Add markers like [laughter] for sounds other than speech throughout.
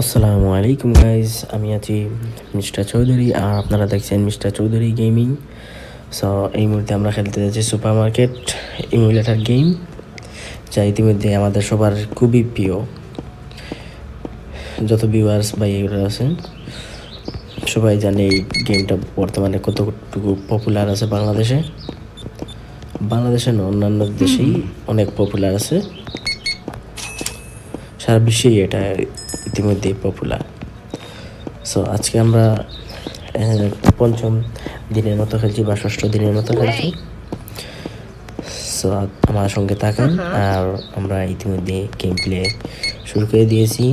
আসসালামু আলাইকুম গাইজ আমি আছি মিস্টার চৌধুরী আর আপনারা দেখছেন মিস্টার চৌধুরী গেমিং সো এই মুহূর্তে আমরা খেলতে যাচ্ছি সুপার মার্কেট ইমুলেটার গেম যা ইতিমধ্যে আমাদের সবার খুবই প্রিয়। যত ভিউয়ার্স বা এগুলো আছেন সবাই জানে এই গেমটা বর্তমানে কতটুকু পপুলার আছে বাংলাদেশে। বাংলাদেশে না অন্যান্য দেশেই অনেক পপুলার আছে। সারা বিশ্বেই এটা ইতিমধ্যে পপুলার সো আজকে আমরা পঞ্চম দিনের মতো খেলছি বা ষষ্ঠ দিনের মতো খেলছি। সো আমার সঙ্গে থাকেন আর আমরা ইতিমধ্যে গেম প্লে শুরু করে দিয়েছি।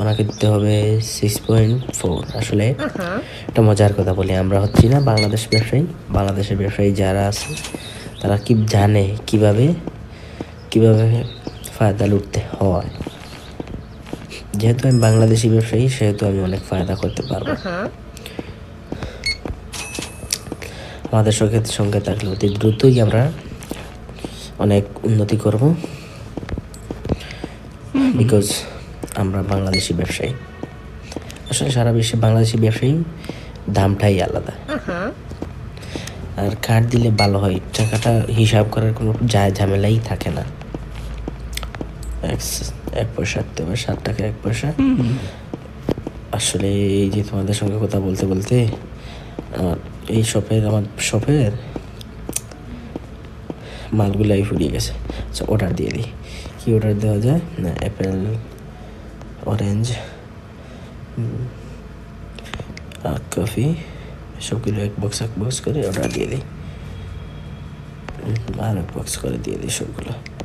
ওনাকে দিতে হবে সিক্স পয়েন্ট ফোর আসলে একটা মজার কথা বলি আমরা হচ্ছি না বাংলাদেশ ব্যবসায়ী। বাংলাদেশের ব্যবসায়ী যারা আছে তারা কি জানে কীভাবে কীভাবে ফায়দা লুটতে হয়। যেহেতু আমি বাংলাদেশি ব্যবসায়ী, সেহেতু আমি অনেক ফায়দা করতে পারব। আমাদের সঙ্গে সঙ্গে থাকলে অতি দ্রুতই আমরা অনেক উন্নতি করব। বিকজ আমরা বাংলাদেশি ব্যবসায়ী। আসলে সারা বিশ্বে বাংলাদেশি ব্যবসায়ী দামটাই আলাদা। আর কার্ড দিলে ভালো হয়, টাকাটা হিসাব করার কোনো যায় ঝামেলাই থাকে না। এক- এক পয়সা দিতে হবে সাত টাকা এক পয়সা। আসলে এই যে তোমাদের সঙ্গে কথা বলতে বলতে আমার এই শপের আমার শপের মালগুলাই ফুরিয়ে গেছে। আচ্ছা অর্ডার দিয়ে দিই। কী অর্ডার দেওয়া যায়? না অ্যাপেল অরেঞ্জ আর কফি সবগুলো এক বক্স এক বক্স করে অর্ডার দিয়ে দিই। আর এক বক্স করে দিয়ে দিই সবগুলো।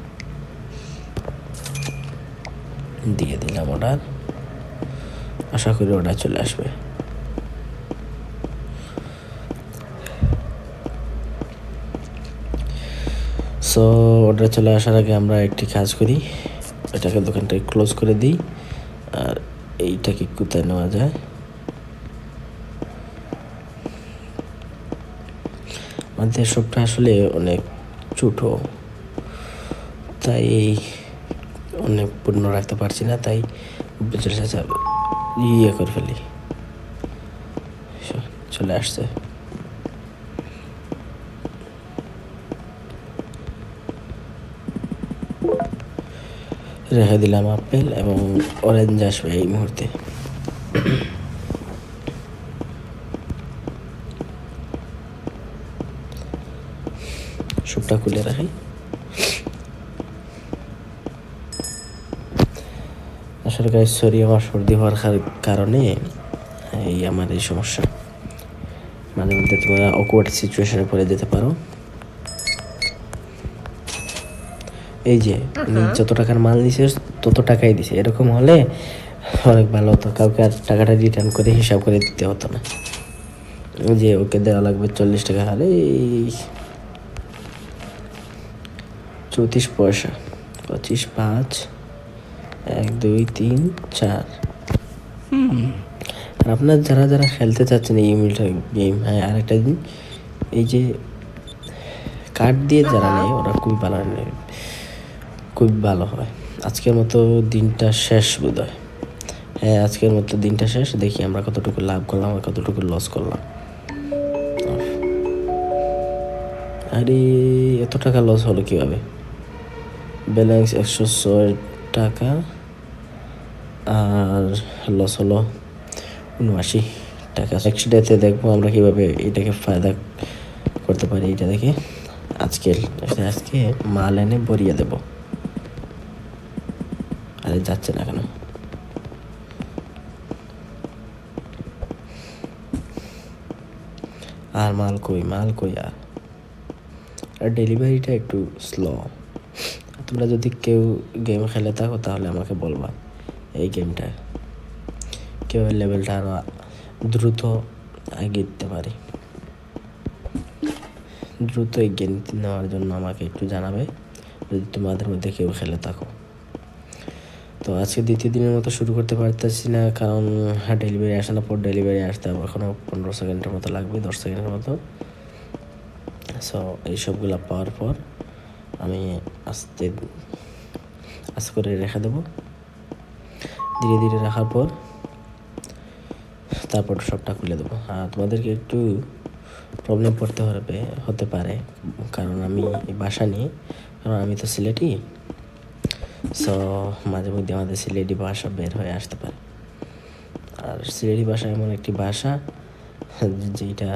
দিয়ে দিলাম অর্ডার আশা করি অর্ডার চলে আসবে। সো অর্ডার চলে আসার আগে আমরা একটি কাজ করি। এটাকে দোকানটাকে ক্লোজ করে দিই। আর এইটাকে কোথায় নেওয়া যায়? আমাদের সবটা আসলে অনেক ছোটো। তাই অনেক পূর্ণ রাখতে পারছি না, তাই ইয়ে করে ফেলি। চলে আসছে। রেখে দিলাম আপেল এবং অরেঞ্জ আসবে এই মুহূর্তে। সবটা খুলে রাখি। আসলে গাইস সরি আমার সর্দি হওয়ার কারণে এই আমার এই সমস্যা। মাঝে মধ্যে তোমরা অকওয়ার্ড সিচুয়েশনে পড়ে যেতে পারো। এই যে যত টাকার মাল দিছে তত টাকাই দিছে। এরকম হলে অনেক ভালো হতো। কাউকে আর টাকাটা রিটার্ন করে হিসাব করে দিতে হতো না। যে ওকে দেওয়া লাগবে চল্লিশ টাকা হারে। চৌত্রিশ পয়সা পঁচিশ পাঁচ। এক, দুই, তিন, চার। হুম। আর আপনার যারা যারা খেলতে চাচ্ছেন এই ইমিলটা গেম হ্যাঁ আরেকটা দিন, এই যে কার্ড দিয়ে যারা নেয়, ওরা খুবই ভালো নেয় খুব ভালো হয়। আজকের মতো দিনটা শেষ বোধ হয় হ্যাঁ আজকের মতো দিনটা শেষ। দেখি আমরা কতটুকু লাভ করলাম আর কতটুকু লস করলাম। আরে, এত টাকা লস হলো কীভাবে? ব্যালেন্স একশো ছয় টাকা। আর লস হলো উনআশি টাকা। নেক্সট ডেতে দেখব আমরা কীভাবে এটাকে ফায়দা করতে পারি এটা দেখে। আজকে আজকে মাল এনে ভরিয়ে দেব। আরে যাচ্ছে না কেন? আর মাল কই মাল কই আর? আর ডেলিভারিটা একটু স্লো তোমরা যদি কেউ গেম খেলে থাকো তাহলে আমাকে বলবা। এই গেমটা। কেউ লেভেলটা আরও দ্রুত এগিয়ে দিতে পারি। দ্রুত এগিয়ে নিতে নেওয়ার জন্য আমাকে একটু জানাবে, যদি তোমাদের মধ্যে কেউ খেলে থাকো। তো আজকে দ্বিতীয় দিনের মতো শুরু করতে পারতেছি না, কারণ হ্যাঁ ডেলিভারি আসানোর পর ডেলিভারি আসতে হবে। এখনও পনেরো সেকেন্ডের মতো লাগবে, দশ সেকেন্ডের মতো। সো এইসবগুলো পাওয়ার পর আমি আস্তে আস্তে করে রেখে দেবো। ধীরে ধীরে রাখার পর তারপর সবটা খুলে দেবো। আর তোমাদেরকে একটু প্রবলেম পড়তে হবে, হতে পারে। কারণ আমি বাসা নিয়ে, কারণ আমি তো সিলেটি সো মাঝে মধ্যে আমাদের সিলেটি ভাষা বের হয়ে আসতে পারে। আর সিলেটি ভাষা এমন একটি ভাষা যেটা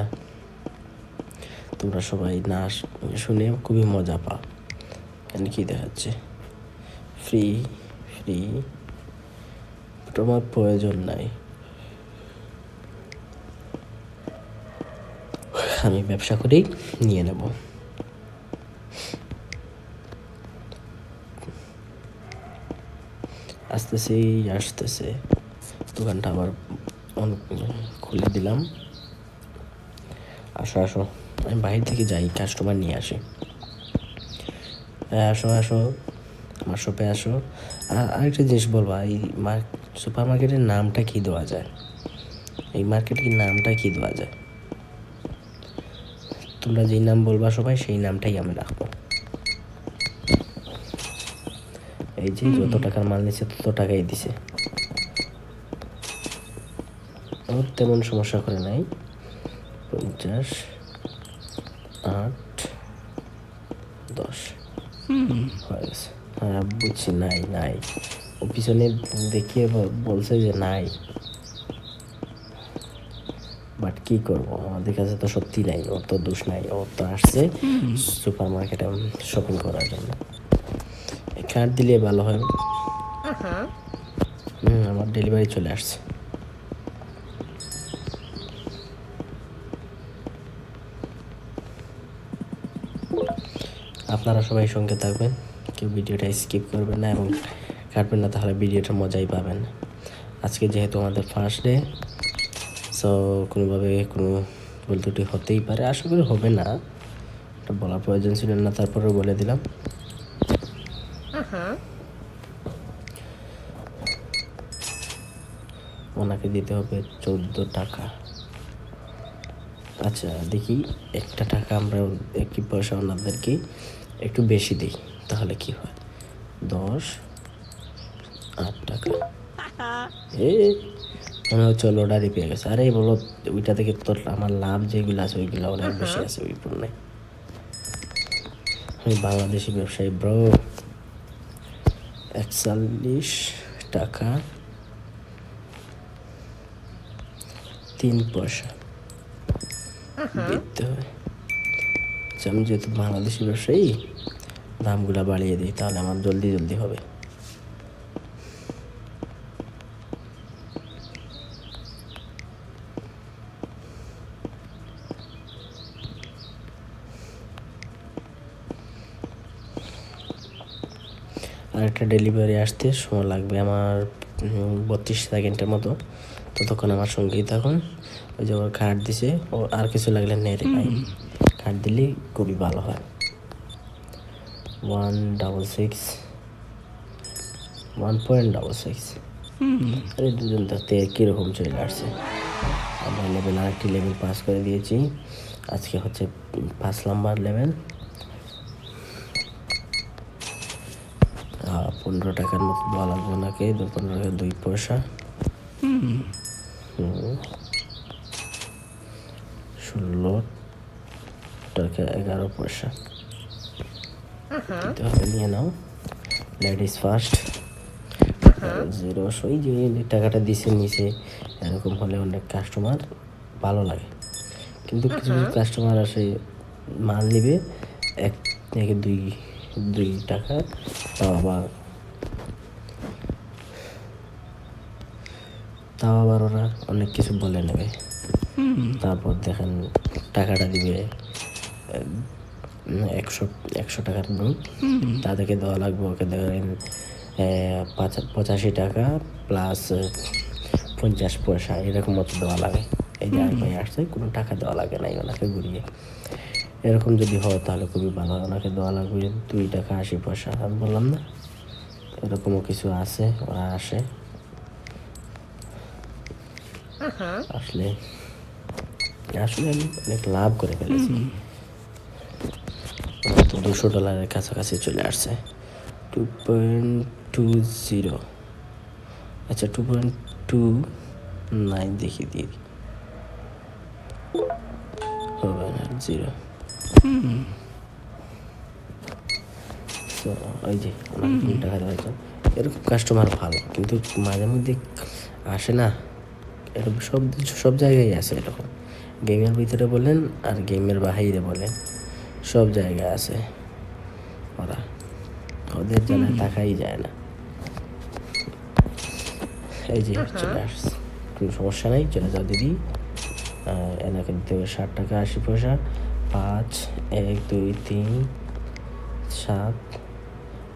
তোমরা সবাই না শুনে খুবই মজা পাও। এখানে কি দেখাচ্ছে? ফ্রি ফ্রি তোমার প্রয়োজন নাই। আমি ব্যবসা করেই নিয়ে নেব। আসতেছেই আসতেছে। দোকানটা আবার অন- খুলে দিলাম। আসো আসো। আমি বাইরে থেকে যাই কাস্টমার নিয়ে আসি। হ্যাঁ আসো আসো। আমার শপে আসো। আর আরেকটা জিনিস বলব এই সুপার মার্কেটের নামটা কি দেওয়া যায়? এই মার্কেটের নামটা কি দেওয়া যায়? তোমরা যেই নাম বলবা সবাই সেই নামটাই আমি রাখব। এই যে যত টাকার মাল নিচ্ছে তত টাকাই দিছে। ওর তেমন সমস্যা করে নাই। পঞ্চাশ আট দশ। হয়ে গেছে। বুঝছি নাই নাই। ও পিছনে দেখিয়ে বলছে যে নাই। বাট কি করব? আমাদের কাছে তো সত্যি নাই ওর তো দোষ নাই ও তো আসছে সুপার মার্কেটে শপিং করার জন্য। কার্ড দিলে ভালো হয়। হুম আমার ডেলিভারি চলে আসছে। আপনারা সবাই সঙ্গে থাকবেন। কেউ ভিডিওটা স্কিপ করবেন না এবং কাটবেন না, তাহলে ভিডিওটা মজাই পাবেন। আজকে যেহেতু আমাদের ফার্স্ট ডে সো কোনোভাবে কোনো ভুল ত্রুটি হতেই পারে। আশা করি হবে না। এটা বলার প্রয়োজন ছিল না, তারপরেও বলে দিলাম। ওনাকে দিতে হবে চোদ্দ টাকা। আচ্ছা দেখি একটা টাকা আমরা একটি পয়সা ওনাদেরকে একটু বেশি দিই। তাহলে কি হয়? দশ আট টাকা। [laughs] এ মনে হচ্ছে পেয়ে গেছে। আরে বলো ওইটা থেকে তোর আমার লাভ যেগুলো আছে ওইগুলো অনেক বেশি আছে ওই পণ্যে। আমি বাংলাদেশি ব্যবসায়ী ব্রো। একচল্লিশ টাকা তিন পয়সা। দিতে হয়। আচ্ছা, আমি যেহেতু বাংলাদেশি ব্যবসায়ী দামগুলো বাড়িয়ে দিই তাহলে আমার জলদি জলদি হবে। আর একটা ডেলিভারি আসতে সময় লাগবে আমার বত্রিশ সেকেন্ডের মতো। ততক্ষণ আমার সঙ্গেই থাকুন ওই যে ওর কার্ড দিছে ও আর কিছু লাগলে নেই কার্ড দিলেই খুবই ভালো হয়। One double six one point double six আরে দুজন থাকতে কীরকম চলে আসছে? আমরা লেভেল আরেকটি লেভেল পাস করে দিয়েছি। আজকে হচ্ছে পাঁচ নাম্বার লেভেল পনেরো টাকার মতো দেওয়া লাগবে ওনাকে পনেরো টাকা দুই পয়সা। ষোলো টাকা এগারো পয়সা। দিতে হবে নিয়ে নাও। লেডিস ফার্স্ট জিরো ওই যে টাকাটা দিছে নিচে এরকম হলে অনেক কাস্টমার ভালো লাগে। কিন্তু কিছু কিছু কাস্টমার আসে মাল নিবে এক থেকে দুই দুই টাকা তাও আবার তাও আবার ওরা অনেক কিছু বলে নেবে। তারপর দেখেন টাকাটা দিবে একশো একশো টাকার নোট। তাদেরকে দেওয়া লাগবে ওকে আহ, পঁচাশি টাকা প্লাস পঞ্চাশ পয়সা এরকম মতো দেওয়া লাগে। এই যে ভাই আসছে কোনো টাকা দেওয়া লাগে নাই ওনাকে ঘুরিয়ে। এরকম যদি হয় তাহলে খুবই ভালো হয় ওনাকে দেওয়া লাগবে দুই টাকা আশি পয়সা। আমি বললাম না এরকমও কিছু আছে ওরা আসে। আসলে আসলে আমি অনেক লাভ করে ফেলেছি। দুশো ডলারের কাছাকাছি চলে আসছে। টু পয়েন্ট টু জিরো আচ্ছা টু পয়েন্ট টু নাইন দেখি দিই। হবে না জিরো ওই যে টাকা দেওয়া এরকম কাস্টমার ভালো কিন্তু মাঝে মধ্যে আসে না। এরকম সব সব জায়গায় আছে এরকম। গেমের ভিতরে বলেন আর গেমের বাহিরে বলেন। সব জায়গায় আছে। ওরা ওদের জায়গায় তাকাই যায় না। এই যে চলে আসছে। কোনো সমস্যা নেই চলে যাও দিদি। এনাকে দিতে হবে ষাট টাকা আশি পয়সা। পাঁচ এক দুই তিন সাত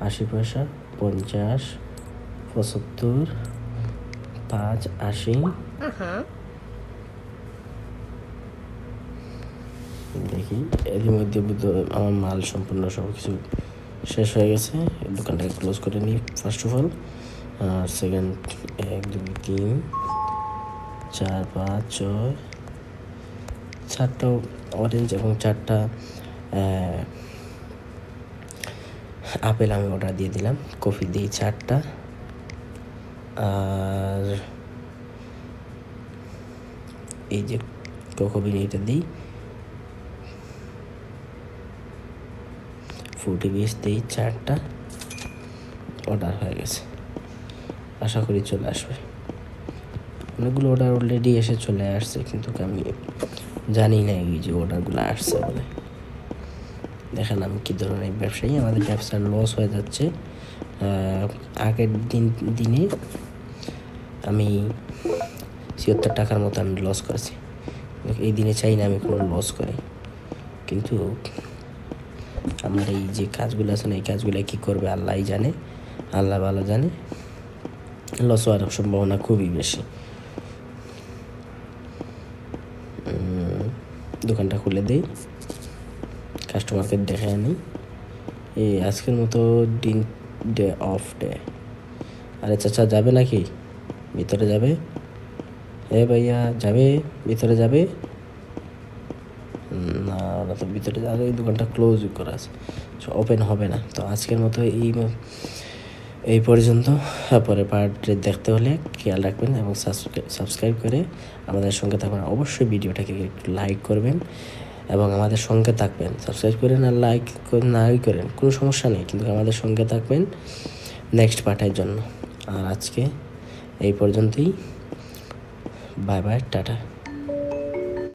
আশি পয়সা পঞ্চাশ পঁচাত্তর পাঁচ আশি। দেখি। এর মধ্যে আমার মাল সম্পূর্ণ সব কিছু শেষ হয়ে গেছে। দোকানটাকে ক্লোজ করে নিই ফার্স্ট অফ অল আর সেকেন্ড এক, দুই, তিন, চার, পাঁচ, ছয় চারটা অরেঞ্জ এবং চারটা আপেল আমি অর্ডার দিয়ে দিলাম। কফি দিই চারটা। আর এই যে কোকোবিন এটা দিই। ফুটি বিশ দিই চারটা অর্ডার হয়ে গেছে। আশা করি চলে আসবে। অনেকগুলো অর্ডার অলরেডি এসে চলে আসছে, কিন্তু আমি জানি না এই যে অর্ডারগুলো আসছে বলে। দেখেন আমি কী ধরনের ব্যবসায়ী, আমাদের ব্যবসার লস হয়ে যাচ্ছে। আগের দিন, দিনে আমি ছিয়াত্তর টাকার মতো আমি লস করেছি। এই দিনে চাই না আমি কোনো লস করি। কিন্তু আমার এই যে কাজগুলো আছে না, এই কাজগুলো কী করবে আল্লাহই জানে, আল্লাহ ভালো জানে। লস হওয়ার সম্ভাবনা খুবই বেশি। দোকানটা খুলে দিই। কাস্টমারকে দেখে আনি এই আজকের মতো দিন ডে অফ ডে। আরে চাচা, যাবে নাকি? ভিতরে যাবে? এ ভাইয়া, যাবে? ভিতরে যাবে? ভিতরে এই দোকানটা ক্লোজ করা আছে। ওপেন হবে না। তো আজকের মতো এই এই পর্যন্ত। পরে পার্ট দেখতে হলে খেয়াল রাখবেন এবং সাবস্ক্রাইব করে আমাদের সঙ্গে থাকবেন। অবশ্যই ভিডিওটাকে একটু লাইক করবেন এবং আমাদের সঙ্গে থাকবেন। সাবস্ক্রাইব করেন আর লাইক নাই করেন, কোনো সমস্যা নেই। কিন্তু আমাদের সঙ্গে থাকবেন নেক্সট পার্টের জন্য। আর আজকে এই পর্যন্তই। Bye bye tata.